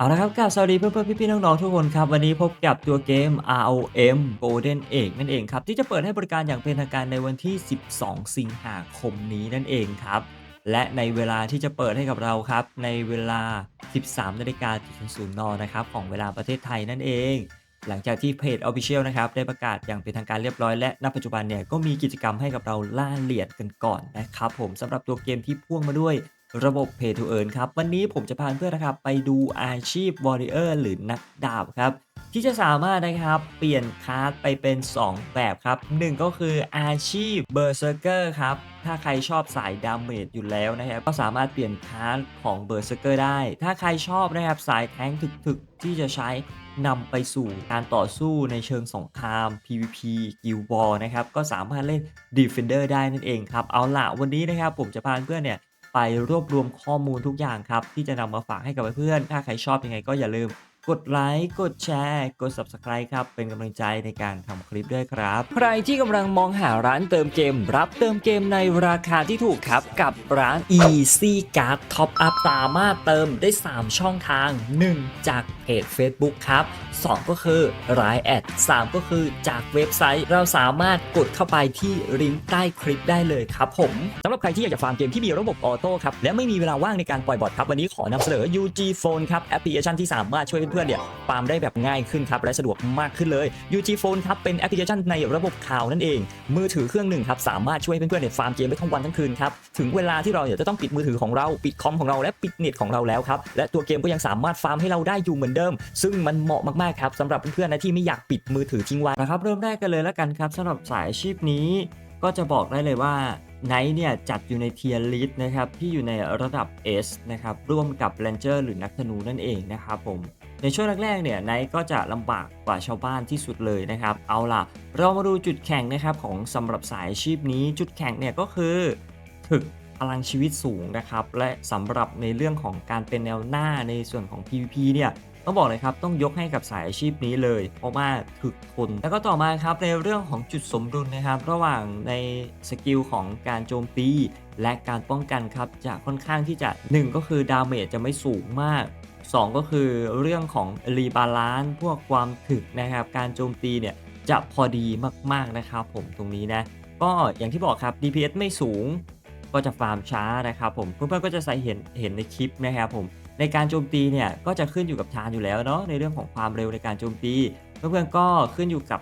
เอาละครับกราบสวัสดีเพื่อนๆพี่ๆน้องๆทุกคนครับ วันนี้พบกับตัวเกม ROM Golden Egg นั่นเองครับ ที่จะเปิดให้บริการอย่างเป็นทางการในวันที่ 12 สิงหาคมนี้นั่นเองครับ และในเวลาที่จะเปิดให้กับเราครับ ในเวลา 13นาฬิกา0นนะครับ ของเวลาประเทศไทยนั่นเอง หลังจากที่เพจ Official นะครับ ได้ประกาศอย่างเป็นทางการเรียบร้อยและณปัจจุบันเนี่ยก็มีกิจกรรมให้กับเราล่าเหรียญกันก่อนนะครับผมสำหรับตัวเกมที่พ่วงมาด้วย ระบบ Pay to Earn ครับ วันนี้ผมจะพาเพื่อนนะครับไปดูอาชีพ Warrior หรือนักดาบครับ ที่จะสามารถนะครับเปลี่ยนคาร์ดไปเป็น 2 แบบครับ 1 ก็คืออาชีพ Berserker ครับ ถ้าใครชอบสายดาเมจอยู่แล้วนะครับก็สามารถเปลี่ยนคาร์ดของ Berserker ได้ ถ้าใครชอบนะครับสายแทงถึกๆ ที่จะใช้นำไปสู่การต่อสู้ในเชิงสงคราม PVP Guild War นะครับก็สามารถเล่น Defender ได้นั่นเองครับเอาละวันนี้นะครับผมจะพาเพื่อนเนี่ย ไปรวบรวมข้อมูลทุกอย่างครับ ที่จะนำมาฝากให้กับเพื่อนๆถ้าใครชอบยังไงก็อย่าลืม กดไลค์กดแชร์กด Subscribe ครับ เป็นกำลังใจในการทำคลิปด้วยครับ ใครที่กำลังมองหาร้านเติมเกม รับเติมเกมในราคาที่ถูกครับกับร้าน Easy Card Top Up สามารถเติมได้ 3 ช่องทาง 1 จากเพจ Facebook ครับ 2 ก็คือ Line แอด 3 ก็คือจากเว็บไซต์ เราสามารถกดเข้าไปที่ลิงก์ใต้คลิปได้เลยครับผมสำหรับใครที่อยากจะฟาร์มเกมที่มีระบบออโต้ครับและไม่มีเวลาว่างในการปล่อยบอทครับวันนี้ขอนำเสนอ UG Phone ครับแอปพลิเคชันที่สามารถช่วยเพื่อนๆเนี่ยฟาร์มได้แบบง่ายขึ้นครับและสะดวกมากขึ้นเลย UG Phone ครับเป็นแอปพลิเคชันในระบบข่าวนั่นเอง มือถือเครื่องหนึ่งครับสามารถช่วยเพื่อนๆเนี่ยฟาร์มเกมได้ทั้งวันทั้งคืนครับถึงเวลาที่เราเนี่ยจะต้องปิดมือถือของเราปิดคอมของเราและปิดเน็ตของเราแล้วครับและตัวเกมก็ยังสามารถฟาร์มให้เราได้อยู่เหมือนเดิม ซึ่งมันเหมาะมากๆครับสำหรับเพื่อนๆนะที่ไม่อยากปิดมือถือทิ้งไว้นะครับเริ่มแรกกันเลยแล้วกันครับสำหรับสายอาชีพนี้ ก็จะบอกได้เลยว่าไนท์เนี่ยจัดอยู่ในเทียร์ลิสนะครับที่อยู่ในระดับ S นะครับร่วมกับ Ranger หรือนักธนูนั่นเองนะครับผม ในช่วงแรกๆเนี่ยไนท์ก็จะลำบากกว่าชาวบ้านที่สุดเลยนะครับ เอาล่ะ เรามาดูจุดแข่งนะครับของสำหรับสายอาชีพนี้จุดแข่งเนี่ยก็คือถึกพลังชีวิตสูงนะครับ และสำหรับในเรื่องของการเป็นแนวหน้าในส่วนของ PVP เนี่ยต้องบอกเลยครับต้องยกให้กับสายอาชีพนี้เลย เพราะว่าถึกทนแล้วก็ต่อมาครับในเรื่องของจุดสมดุลนะครับ ระหว่างในสกิลของการโจมตี และการป้องกันครับจะค่อนข้างที่จะ 1 ก็คือดาเมจจะไม่สูงมาก 2 ก็คือเรื่องของรีบาลานซ์พวกความถึกนะครับ การโจมตีเนี่ยจะพอดีมากๆนะครับผมตรงนี้นะ ก็อย่างที่บอกครับ DPS ไม่สูงก็จะฟาร์มช้านะครับผมเพื่อนๆก็จะใส่เห็นเห็นในคลิปนะครับผมในการโจมตีเนี่ยก็จะขึ้นอยู่กับทานอยู่แล้วเนาะในเรื่องของความเร็วในการโจมตี เพื่อนๆก็ขึ้นอยู่กับ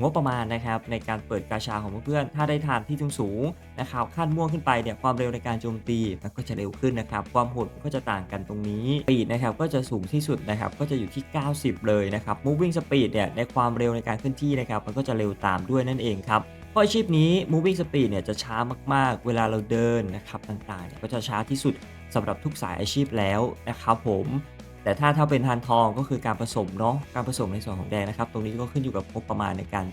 งบประมาณนะครับในการเปิดกาชาของเพื่อนๆถ้าได้ทานที่สูงๆนะครับขั้นม่วงขึ้นไปเนี่ยความเร็วในการโจมตีมันก็จะเร็วขึ้นนะครับความโหดก็จะต่างกันตรงนี้ปีดนะครับก็จะสูงที่สุดนะครับก็จะอยู่ที่ 90 เลยนะครับ moving speed เนี่ยในความเร็วในการเคลื่อนที่นะครับมันก็จะเร็วตามด้วยนั่นเองครับเพราะอาชีพนี้ moving speed เนี่ยจะช้ามากๆ เวลาเราเดินนะครับต่างๆเนี่ยก็จะช้าที่สุดสำหรับทุกสายอาชีพแล้วนะครับผม แต่ถ้าถ้าเป็นทานทองก็คือการผสมเนาะการผสมในส่วนของแดงนะครับ ตรงนี้ก็ขึ้นอยู่กับงบประมาณในการ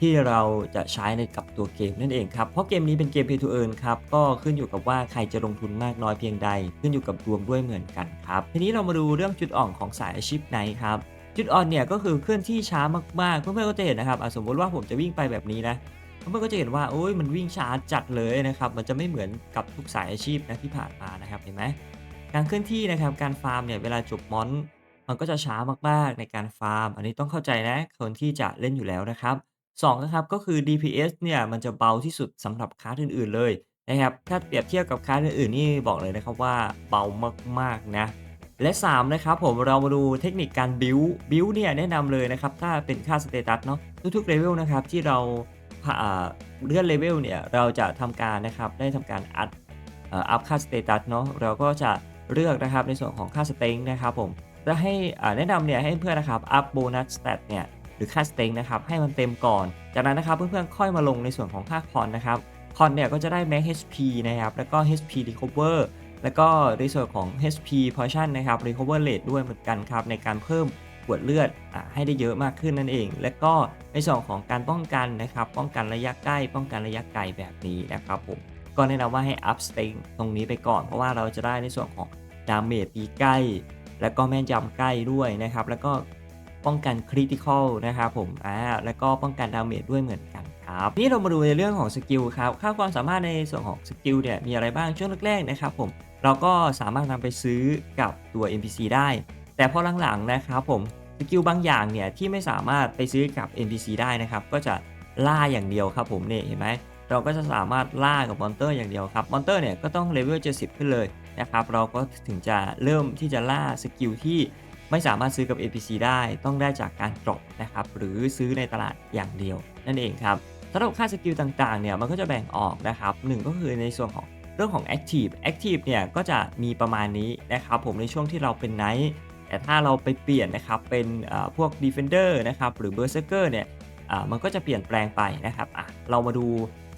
ที่เราจะใช้ในกับตัวเกมนั่นเองครับ เพราะเกมนี้เป็นเกม Pay to Earn ครับ ก็ขึ้นอยู่กับว่าใครจะลงทุนมากน้อยเพียงใด ขึ้นอยู่กับดวงด้วยเหมือนกันครับ ทีนี้เรามาดูเรื่องจุดอ่อนของสายอาชีพไหนครับ จุดอ่อนเนี่ยก็คือเคลื่อนที่ช้ามากๆ เพื่อนๆก็จะเห็นนะครับสมมติว่าผมจะวิ่งไปแบบนี้นะ เพื่อนๆก็จะเห็นว่าโอ้ยมันวิ่งช้าจัดเลยนะครับ มันจะไม่เหมือนกับทุกสายอาชีพนะที่ผ่านมานะครับ เห็นไหม การเคลื่อนที่นะครับการฟาร์มเนี่ยเวลาจบมอนมันก็จะช้ามากๆในการฟาร์ม อันนี้ต้องเข้าใจนะคนที่จะเล่นอยู่แล้วนะครับ2นะครับก็คือ DPS เนี่ยมันจะเบาที่สุดสำหรับคลาสอื่นๆเลยนะครับถ้าเปรียบเทียบกับคลาสอื่นๆนี่บอกเลยนะครับว่าเบามากๆนะและ3นะครับผมเรามาดูเทคนิคการบิวบิวเนี่ยแนะนำเลยนะครับถ้าเป็นค่าสเตตัสเนาะทุกๆเลเวลนะครับที่เราเลื่อนเลเวลเนี่ยเราจะทำการนะครับได้ทำการอัดอัพค่าสเตตัสเนาะเราก็จะ เลือกนะครับในส่วนของค่าสเต็งนะครับผมจะให้แนะนำเนี่ยให้เพื่อนนะครับอัพโบนัสสเตตเนี่ยหรือค่าสเต็งนะครับให้มันเต็มก่อน จากนั้นนะครับเพื่อนๆค่อยมาลงในส่วนของค่าคอนนะครับคอนเนี่ยก็จะได้ max HP นะครับแล้วก็ HP recover แล้วก็ในส่วนของ HP portion นะครับ recover rate ด้วยเหมือนกันครับในการเพิ่มขวดเลือดอให้ได้เยอะมากขึ้นนั่นเอง และก็ในส่วนของการป้องกันนะครับ ป้องกันระยะใกล้ ป้องกันระยะไกลแบบนี้นะครับผมก็แนะนำว่าให้ up stake ตรงนี้ไปก่อน เพราะว่าเราจะได้ในส่วนของ ดาเมจตีใกล้ แล้วก็แม่นยำใกล้ด้วยนะครับ แล้วก็ป้องกันคริติคอลนะครับผมอ่าแล้วก็ป้องกันดาเมจด้วยเหมือนกันครับนี่เรามาดูในเรื่องของสกิลครับค่าความสามารถในส่วนของสกิลเนี่ยมีอะไรบ้างช่วงแรกๆนะครับผมเราก็สามารถนำไปซื้อกับตัว NPC ได้ แต่พอหลังๆนะครับผมสกิลบางอย่างเนี่ยที่ไม่สามารถไปซื้อกับ NPC ได้นะครับก็จะล่าอย่างเดียวครับผมเนี่ยเห็นไหมเราก็จะสามารถล่ากับมอนเตอร์อย่างเดียวครับมอนเตอร์เนี่ยก็ต้องเลเวล70 ขึ้นเลย นะครับเราก็ถึงจะเริ่มที่จะล่าสกิลที่ไม่สามารถซื้อกับ NPC ได้ต้องได้จากการดรอปนะครับหรือซื้อในตลาดอย่างเดียว นั่นเองครับสำหรับค่าสกิลต่างๆเนี่ยมันก็จะแบ่งออกนะครับหนึ่งก็คือในส่วนของเรื่องของ Active Active เนี่ยก็จะมีประมาณนี้นะครับผมในช่วงที่เราเป็นไนท์แต่ถ้าเราไปเปลี่ยนนะครับเป็นพวก Defender นะครับหรือ Berserker เนี่ยมันก็จะเปลี่ยนแปลงไปนะครับอะเรามาดู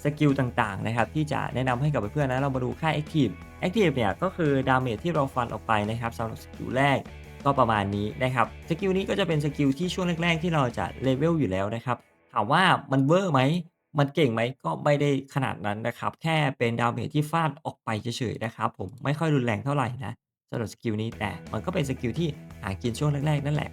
สกิลต่างๆนะครับที่จะแนะนำให้กับเพื่อนๆนะเรามาดูค่า Active Active เนี่ยก็คือดาเมจที่เราฟันออกไปนะครับสำหรับสกิลแรกก็ประมาณนี้นะครับสกิลนี้ก็จะเป็นสกิลที่ช่วงแรกๆ ที่เราจะเลเวลอยู่แล้วนะครับถามว่ามันเวอร์ไหมมันเก่งไหมก็ไม่ได้ขนาดนั้นนะครับแค่เป็นดาเมจที่ฟาดออกไปเฉยๆนะครับผมไม่ค่อยรุนแรงเท่าไหร่นะสำหรับสกิลนี้แต่มันก็เป็นสกิลที่หากินช่วงแรกๆ นั่นแหละ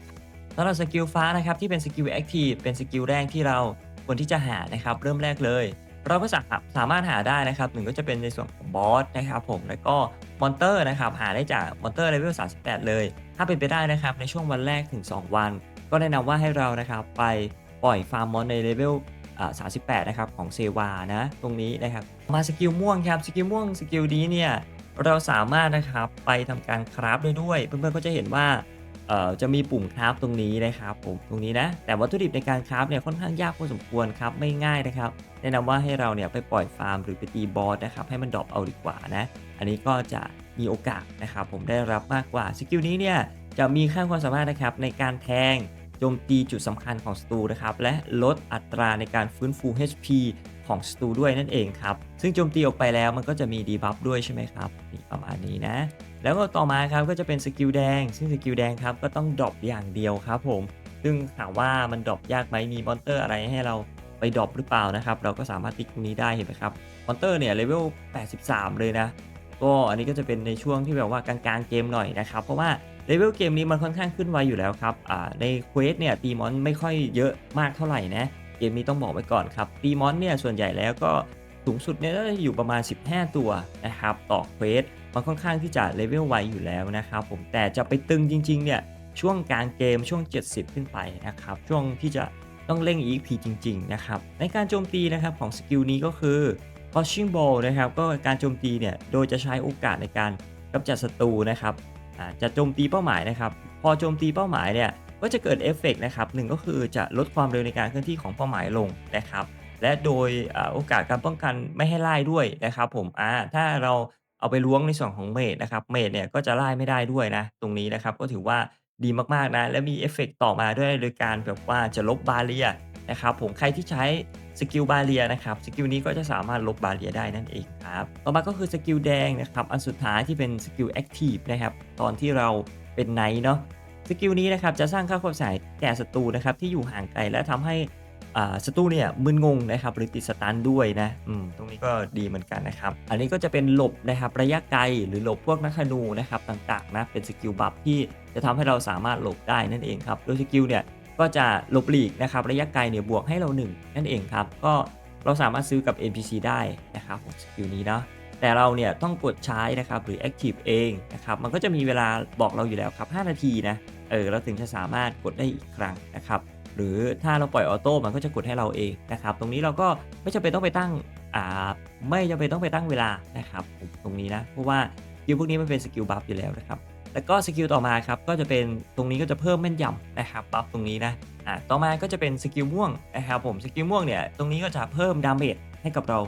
สำหรับสกิลฟ้านะครับที่เป็นสกิลแอคทีฟเป็นสกิลแรกที่เราควรที่จะหานะครับเริ่มแรกเลย เราก็สาสามารถหาได้นะครับหนึ่งก็จะเป็นในส่วนของบอสนะครับผมแล้วก็มอนเตอร์นะครับหาได้จากมอนเตอร์เลเวล38 เลย ถ้าเป็นไปได้นะครับในช่วงวันแรกถึง 2 วัน ก็แนะนำว่าให้เรานะครับไปปล่อยฟาร์มมอนในเลเวล38 นะครับของเซวานะตรงนี้นะครับมาสกิลม่วงครับสกิลม่วงสกิลนี้เนี่ยเราสามารถนะครับไปทำการคราฟได้ด้วย เพื่อนๆก็จะเห็นว่า เอ่อจะมีปุ่มคราฟตรงนี้นะครับผมตรงนี้นะแต่วัตถุดิบในการคราฟเนี่ยค่อนข้างยากพอสมควรครับไม่ง่ายนะครับ แนะนำว่าให้เราเนี่ยไปปล่อยฟาร์มหรือไปตีบอสนะครับให้มันดรอปเอาดีกว่านะอันนี้ก็จะมีโอกาสนะครับผมได้รับมากกว่าสกิลนี้เนี่ยจะมีค่าความสามารถนะครับในการแทงโจมตีจุดสำคัญของศัตรูนะครับและลดอัตราในการฟื้นฟู HP ของศัตรูด้วยนั่นเองครับซึ่งโจมตีออกไปแล้วมันก็จะมีดีบัฟด้วยใช่ไหมครับนี่ประมาณนี้นะ แล้วก็ต่อมาครับก็จะเป็นสกิลแดง ซึ่งสกิลแดงครับก็ต้องดรอปอย่างเดียวครับผม ซึ่งถามว่ามันดรอปยากไหมมีมอนเตอร์อะไรให้เราไปดรอปหรือเปล่านะครับ เราก็สามารถติ๊กตรงนี้ได้เห็นไหมครับ มอนเตอร์เนี่ยเลเวล 83 เลยนะ ก็อันนี้ก็จะเป็นในช่วงที่แบบว่ากลางๆเกมหน่อยนะครับ เพราะว่าเลเวลเกมนี้มันค่อนข้างขึ้นไวอยู่แล้วครับในเควสเนี่ยตีมอนไม่ค่อยเยอะมากเท่าไหร่นะ เกมนี้ต้องบอกไว้ก่อนครับตีมอนเนี่ยส่วนใหญ่แล้วก็ สูงสุดเนี่ยก็จะอยู่ประมาณ 15 ตัวนะครับต่อเควสมันค่อนข้างที่จะเลเวลไวอยู่แล้วนะครับผมแต่จะไปตึงจริงๆเนี่ยช่วงกลางเกมช่วง 70 ขึ้นไปนะครับช่วงที่จะต้องเร่ง EXP จริงๆนะครับในการโจมตีนะครับของสกิลนี้ก็คือ Pushing Ball นะครับก็การโจมตีเนี่ยโดยจะใช้โอกาสในการกำจัดศัตรูนะครับจะโจมตีเป้าหมายนะครับพอโจมตีเป้าหมายเนี่ยก็จะเกิดเอฟเฟกต์นะครับหนึ่งก็คือจะลดความเร็วในการเคลื่อนที่ของเป้าหมายลงนะครับ และโดยโอกาสการป้องกันไม่ให้ไล่ด้วยนะครับผมอ่าถ้าเราเอาไปล้วงในส่วนของเมดนะครับเมดเนี่ยก็จะไล่ไม่ได้ด้วยนะ ตรงนี้นะครับก็ถือว่าดีมากๆนะ และมีเอฟเฟกต์ต่อมาด้วยโดยการแบบว่าจะลบบาเรียนะครับผมใครที่ใช้สกิลบาเรียนะครับสกิลนี้ก็จะสามารถลบบาเรียได้นั่นเองครับต่อมาก็คือสกิลแดงนะครับอันสุดท้ายที่เป็นสกิลแอคทีฟนะครับตอนที่เราเป็นไนท์เนาะสกิลนี้นะครับจะสร้างค่าความเสียหายแก่ศัตรูนะครับที่อยู่ห่างไกลและทำให้ อ่าศัตรูเนี่ยมึนงงนะครับหรือติดสตันด้วยนะอืมตรงนี้ก็ดีเหมือนกันนะครับ อันนี้ก็จะเป็นหลบนะครับระยะไกลหรือหลบพวกนักธนูนะครับต่างๆนะเป็นสกิลบัฟที่จะทำให้เราสามารถหลบได้นั่นเองครับโดยสกิลเนี่ยก็จะหลบหลีกนะครับระยะไกลเนี่ยบวกให้เรา1นั่นเองครับก็เราสามารถซื้อกับ NPC ได้นะครับสกิลนี้เนาะแต่เราเนี่ยต้องกดใช้นะครับหรือ Active เองนะครับมันก็จะมีเวลาบอกเราอยู่แล้วครับ 5 นาทีนะเออเราถึงจะสามารถกดได้อีกครั้งนะครับ หรือถ้าเราปล่อยออโต้มันก็จะกดให้เราเองนะครับ ตรงนี้เราก็ไม่จำเป็นต้องไปตั้งอ่าไม่จำเป็นต้องไปตั้งเวลานะครับตรงนี้นะเพราะว่าสกิลพวกนี้มันเป็นสกิลบัฟอยู่แล้วนะครับแล้วก็สกิลต่อมาครับก็จะเป็นตรงนี้ก็จะเพิ่มแม่นยำนะครับบัฟตรงนี้นะอ่าต่อมาก็จะเป็นสกิลม่วงนะครับผมสกิลม่วงเนี่ยตรงนี้ก็จะเพิ่มดาเมจให้กับเรา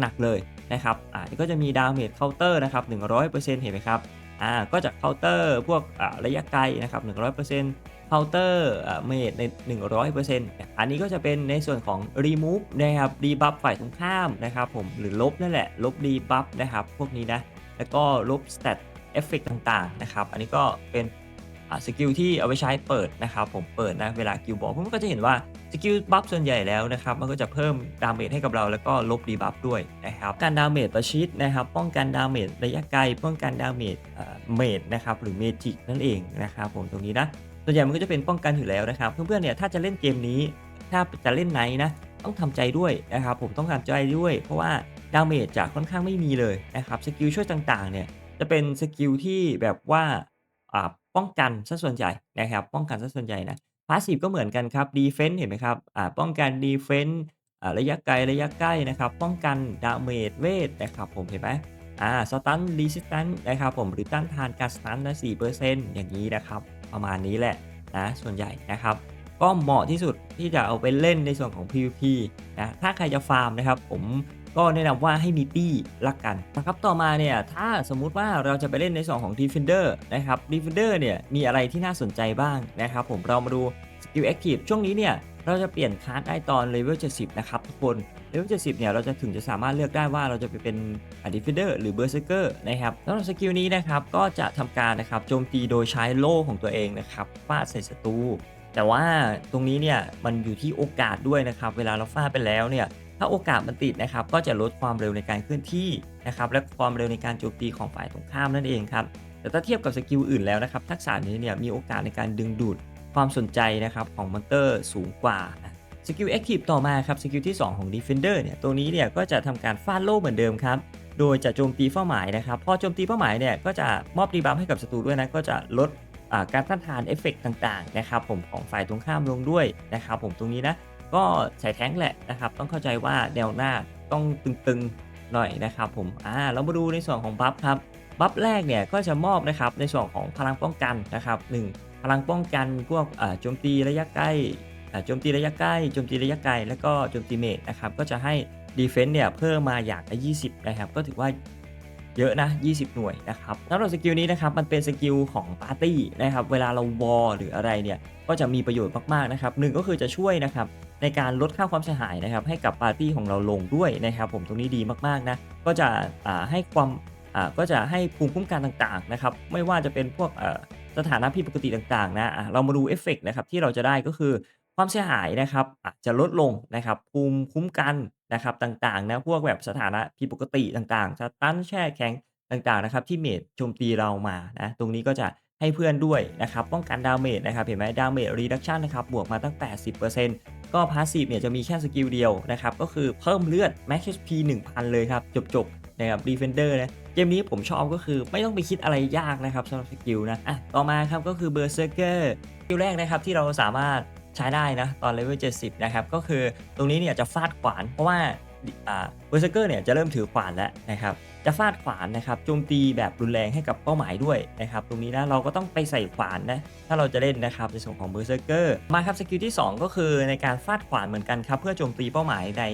หนักๆเลยนะครับอ่าก็จะมีดาเมจเคาน์เตอร์นะครับ100%เห็นไหมครับ อ่าก็จะเคาน์เตอร์พวกอ่าระยะไกลนะครับ100%เคาน์เตอร์เมดใน 100%อันนี้ก็จะเป็นในส่วนของ remove นะครับดีบัฟฝ่ายตรงข้ามนะครับผมหรือลบนั่นแหละ ลบดีบัฟนะครับพวกนี้นะแล้วก็ลบ stat effect ต่างๆนะครับ อันนี้ก็เป็น สกิลที่เอาไว้ใช้เปิดนะครับผมเปิดนะเวลากิลบอกผมก็จะเห็นว่าสกิลบัฟส่วนใหญ่แล้วนะครับมันก็จะเพิ่มดาเมจให้กับเราแล้วก็ลบดีบัฟด้วยนะครับการดาเมจประชิดนะครับ ป้องกันดาเมจระยะไกลป้องกันดาเมจเมจนะครับหรือเมจิกนั่นเองนะครับผมตรงนี้นะส่วนใหญ่มันก็จะเป็นป้องกันอยู่แล้วนะครับ เพื่อนๆเนี่ยถ้าจะเล่นเกมนี้ถ้าจะเล่นไนท์นะต้องทำใจด้วยนะครับผมต้องทำใจด้วย เพราะว่าดาเมจจะค่อนข้างไม่มีเลยนะครับสกิลช่วยต่างๆเนี่ยจะเป็นสกิลที่แบบว่า ป้องกันเสียส่วนใหญ่นะครับ ป้องกันเสียส่วนใหญ่นะพาสซีฟก็เหมือนกันครับดิเฟนส์เห็นไหมครับ อ่า ป้องกันดิเฟนส์อ่า ระยะไกล ระยะใกล้นะครับ ป้องกันดาเมจเวทนะครับผม เห็นไหมอ่า Stun Resistance นะครับผม หรือต้านทานการสตันนะ4%อย่างงี้นะครับ ประมาณนี้แหละนะ ส่วนใหญ่นะครับ ก็เหมาะที่สุดที่จะเอาไปเล่นในส่วนของ PVP นะ ถ้าใครจะฟาร์มนะครับ ผม ก็แนะนำว่าให้มีตี้ละกันนะครับต่อมาเนี่ยถ้าสมมุติว่าเราจะไปเล่นในส่วนของ Defender นะครับ Defender เนี่ยมีอะไรที่น่าสนใจบ้างนะครับผมเรามาดูสกิลแอคทีฟช่วงนี้เนี่ยเราจะเปลี่ยนคลาสได้ตอนเลเวล70 นะครับทุกคนเลเวล70 เนี่ยเราจะถึงจะสามารถเลือกได้ว่าเราจะไปเป็นอ่า Defender หรือ Berserker นะครับสำหรับสกิลนี้นะครับก็จะทำการนะครับโจมตีโดยใช้โล่ของตัวเองนะครับฟาดใส่ศัตรูแต่ว่าตรงนี้เนี่ยมันอยู่ที่โอกาสด้วยนะครับ เวลาเราฟาดไปแล้วเนี่ย ถ้าโอกาสมันติดนะครับ ก็จะลดความเร็วในการเคลื่อนที่นะครับ และความเร็วในการโจมตีของฝ่ายตรงข้ามนั่นเองครับ แต่ถ้าเทียบกับสกิลอื่นแล้วนะครับ ทักษะนี้เนี่ยมีโอกาสในการดึงดูดความสนใจนะครับของมอนเตอร์สูงกว่าสกิลแอคทีฟต่อมาครับสกิลที่ 2 ของ Defender เนี่ยตัวนี้เนี่ยก็จะทำการฟาดโล่เหมือนเดิมครับ โดยจะโจมตีเป้าหมายนะครับ พอโจมตีเป้าหมายเนี่ยก็จะมอบดีบัฟให้กับศัตรูด้วยนะ ก็จะลดการต้านทานเอฟเฟกต์ต่างๆนะครับผมของฝ่ายตรงข้ามลงด้วยนะครับผมตรงนี้นะ ก็ใส่แท้งแหละนะครับ ต้องเข้าใจว่าแนวหน้าต้องตึงๆหน่อยนะครับผมอ่าเรามาดูในส่วนของบัฟครับบัฟแรกเนี่ยก็จะมอบนะครับในส่วนของพลังป้องกันนะครับหนึ่งพลังป้องกันพวกโจมตีระยะใกล้โจมตีระยะใกล้โจมตีระยะไกลแล้วก็โจมตีเมจนะครับก็จะให้ดีเฟนส์เนี่ยเพิ่มมาอย่างละ20 นะครับ ก็ถือว่าเยอะนะ 20 หน่วยนะครับสำหรับสกิลนี้นะครับมันเป็นสกิลของปาร์ตี้นะครับเวลาเราวอลหรืออะไรเนี่ยก็จะมีประโยชน์มากๆนะครับหนึ่งก็คือจะช่วยนะครับ ในการลดค่าความเสียหายนะครับให้กับปาร์ตี้ของเราลงด้วยนะครับ ผมตรงนี้ดีมากๆนะก็จะให้ความก็จะให้ภูมิคุ้มกันต่างๆนะครับไม่ว่าจะเป็นพวกสถานะผิดปกติต่างๆนะเรามาดูเอฟเฟกต์นะครับที่เราจะได้ก็คือความเสียหายนะครับอาจจะลดลงนะครับภูมิคุ้มกันนะครับต่างๆนะพวกแบบสถานะผิดปกติต่างๆสตันแช่แข็งต่างๆนะครับที่เมจโจมตีเรามานะตรงนี้ก็จะให้เพื่อนด้วยนะครับป้องกันดาเมจนะครับเห็นไหมดาเมจรีดักชันนะครับบวกมาตั้ง 80% ก็พาสซีฟเนี่ยจะมีแค่สกิลเดียวนะครับ ก็คือเพิ่มเลือด Max HP 1000 เลยครับ จบๆนะครับ Defender นะเกมนี้ผมชอบก็คือไม่ต้องไปคิดอะไรยากนะครับสำหรับสกิลนะอะต่อมาครับก็คือเบอร์เซอร์เกอร์สกิลแรกนะครับที่เราสามารถใช้ได้นะตอนเลเวล70 นะครับ ก็คือตรงนี้เนี่ยจะฟาดขวานเพราะว่า เบอ่า Berserker เนี่ยจะเริ่มถือขวานแล้วนะครับจะฟาดขวานนะครับโจมตีแบบรุนแรงให้กับเป้าหมายด้วยนะครับตรงนี้นะเราก็ต้องไปใส่ขวานนะถ้าเราจะเล่นนะครับในส่วนของ Berserker มาครับสกิลที่ 2 ก็คือในการฟาดขวานเหมือนกันครับเพื่อโจมตีเป้าหมายใน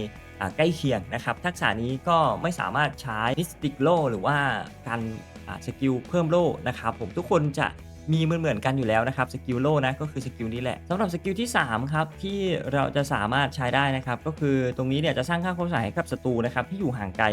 ใกล้เคียงนะครับทักษะนี้ก็ไม่สามารถใช้ Mystic Law หรือว่าการสกิลเพิ่มโลนะครับผมทุกคนจะ มีเหมือนเหมือนๆกันอยู่แล้วนะครับสกิลโลนะก็คือสกิลนี้แหละสำหรับสกิลที่3ครับที่เราจะสามารถใช้ได้นะครับก็คือตรงนี้เนี่ยจะสร้างค่าความเสียหายให้กับศัตรูนะครับที่อยู่ห่างไกล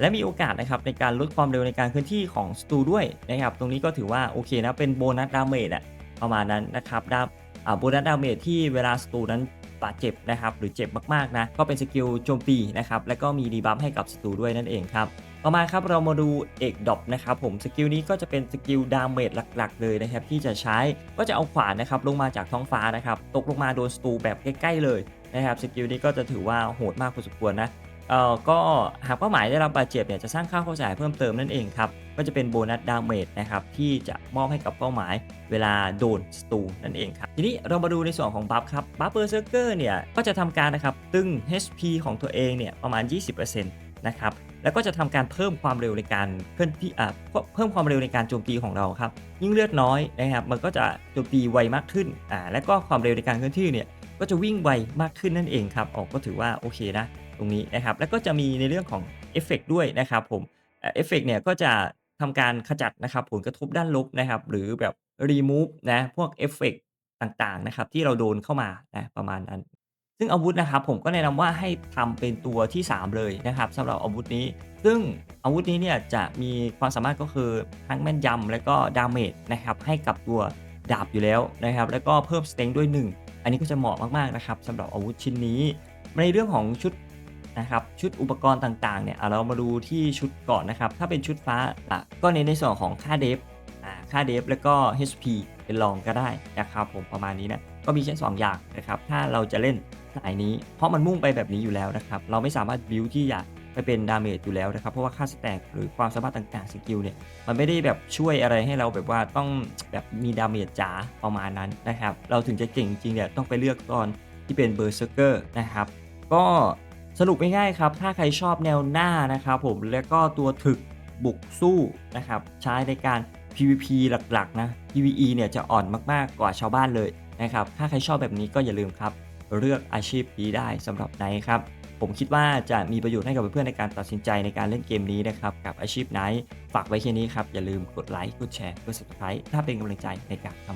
และมีโอกาสนะครับในการลดความเร็วในการเคลื่อนที่ของสตูด้วยนะครับตรงนี้ก็ถือว่าโอเคนะเป็นโบนัสดาเมจอะประมาณนั้นนะครับดาอ่าโบนัสดาเมจที่เวลาสตูนั้นบาดเจ็บนะครับหรือเจ็บมากๆนะก็เป็นสกิลโจมตีนะครับและก็มีดีบัฟให้กับสตูด้วยนั่นเองครับ ต่อมาครับเรามาดูเอกดอปนะครับผมสกิลนี้ก็จะเป็นสกิลดาเมจหลักๆ เลยนะครับที่จะใช้ก็จะเอาขวานนะครับลงมาจากท้องฟ้านะครับตกลงมาโดนสตูแบบใกล้ๆเลยนะครับสกิลนี้ก็จะถือว่าโหดมากพอสมควรนะเอ่อก็หากเป้าหมายได้รับบาดเจ็บเนี่ยจะสร้างค่าความเสียหายเพิ่มเติมนั่นเองครับก็จะเป็นโบนัสดาเมจนะครับที่จะมอบให้กับเป้าหมายเวลาโดนสตูนั่นเองครับทีนี้เรามาดูในส่วนของบัฟครับบัฟเบอร์เซอร์เกอร์เนี่ยก็จะทำการนะครับตึง HP ของตัวเองเนี่ยประมาณ 20%นะครับ แล้วก็จะทำการเพิ่มความเร็วในการเคลื่อนที่อ่าเพิ่มความเร็วในการโจมตีของเราครับ ยิ่งเลือดน้อยนะครับมันก็จะโจมตีไวมากขึ้นอ่าและก็ความเร็วในการเคลื่อนที่เนี่ยก็จะวิ่งไวมากขึ้นนั่นเองครับออกก็ถือว่าโอเคนะตรงนี้นะครับแล้วก็จะมีในเรื่องของเอฟเฟกด้วยนะครับผมเอฟเฟกเนี่ยก็จะทำการขจัดนะครับผลกระทบด้านลบนะครับหรือแบบ remove นะพวกเอฟเฟกต่างๆนะครับที่เราโดนเข้ามานะประมาณนั้น ซึ่งอาวุธนะครับผมก็แนะนำว่าให้ทำเป็นตัวที่ 3 เลยนะครับสำหรับอาวุธนี้ ซึ่งอาวุธนี้เนี่ยจะมีความสามารถก็คือทั้งแม่นยำและก็ดาเมจนะครับให้กับตัวดาบอยู่แล้วนะครับ แล้วก็เพิ่มสเต็งด้วย 1 อันนี้ก็จะเหมาะมากๆนะครับสำหรับอาวุธชิ้นนี้ ในเรื่องของชุดนะครับชุดอุปกรณ์ต่างๆเนี่ยเรามาดูที่ชุดก่อนนะครับ ถ้าเป็นชุดฟ้าอะก็เน้นในส่วนของค่าเดฟอ่าค่าเดฟแล้วก็ HP เป็นรองก็ได้นะครับผมประมาณนี้นะก็มีแค่สองอย่างนะครับถ้าเราจะเล่น สายนี้ เพราะมันมุ่งไปแบบนี้อยู่แล้วนะครับ เราไม่สามารถบิวที่จะไปเป็นดาเมจอยู่แล้วนะครับ เพราะว่าค่าสแต็กหรือความสามารถต่างๆสกิลเนี่ย มันไม่ได้แบบช่วยอะไรให้เราแบบว่าต้องแบบมีดาเมจจ๋าประมาณนั้นนะครับ เราถึงจะเก่งจริงเนี่ยต้องไปเลือกตอนที่เป็นเบอร์เซอร์เกอร์นะครับ ก็สรุปง่ายๆครับ ถ้าใครชอบแนวหน้านะครับผม แล้วก็ตัวถึกบุกสู้นะครับ ใช้ในการ PVP หลักๆนะ PVE เนี่ยจะอ่อนมากๆกว่าชาวบ้านเลยนะครับ ถ้าใครชอบแบบนี้ก็อย่าลืมครับ เลือกอาชีพนี้ได้สำหรับไนท์ครับผมคิดว่าจะมีประโยชน์ให้กับเพื่อนๆในการตัดสินใจในการเล่นเกมนี้นะครับกับอาชีพไนท์ฝากไว้แค่นี้ครับอย่าลืมกดไลค์กดแชร์กด subscribe ถ้าเป็นกำลังใจในการทำ